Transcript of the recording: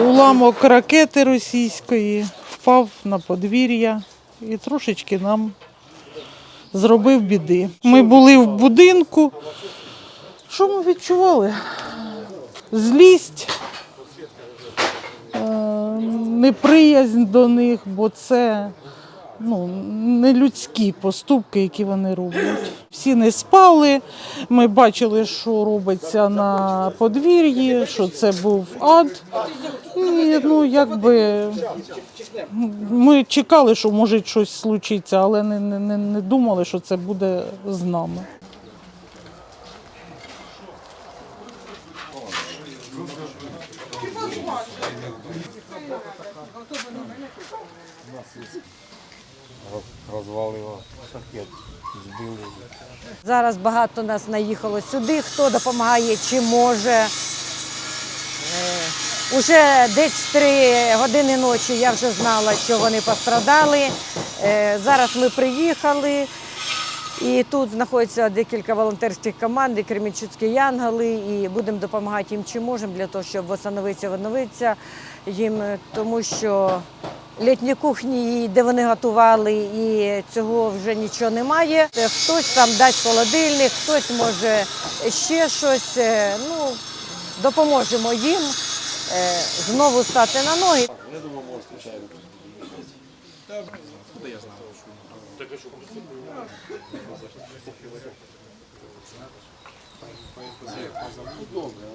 Уламок ракети російської впав на подвір'я і трошечки нам зробив біди. Ми були в будинку. Що ми відчували? Злість, е, неприязнь до них, бо це ну, не людські поступки, які вони роблять. Всі не спали. Ми бачили, що робиться на подвір'ї, що це був ад. І ну, якби ми чекали, що може щось случиться, але не, не, не, думали, що це буде з нами. Розвалило шахет, збили. Зараз багато нас наїхало сюди, хто допомагає, чи може. Е, Уже десь три години ночі я вже знала, що вони пострадали. Е, Зараз ми приїхали. І тут знаходиться декілька волонтерських команд, і Кремінчуцькі янголи, і будемо допомагати їм чим можемо для того, щоб встановитися, відновитися їм, тому що літні кухні, де вони готували, і цього вже нічого немає. Е, Хтось там дасть холодильник, хтось може ще щось. Е, Ну, допоможемо їм е, знову стати на ноги.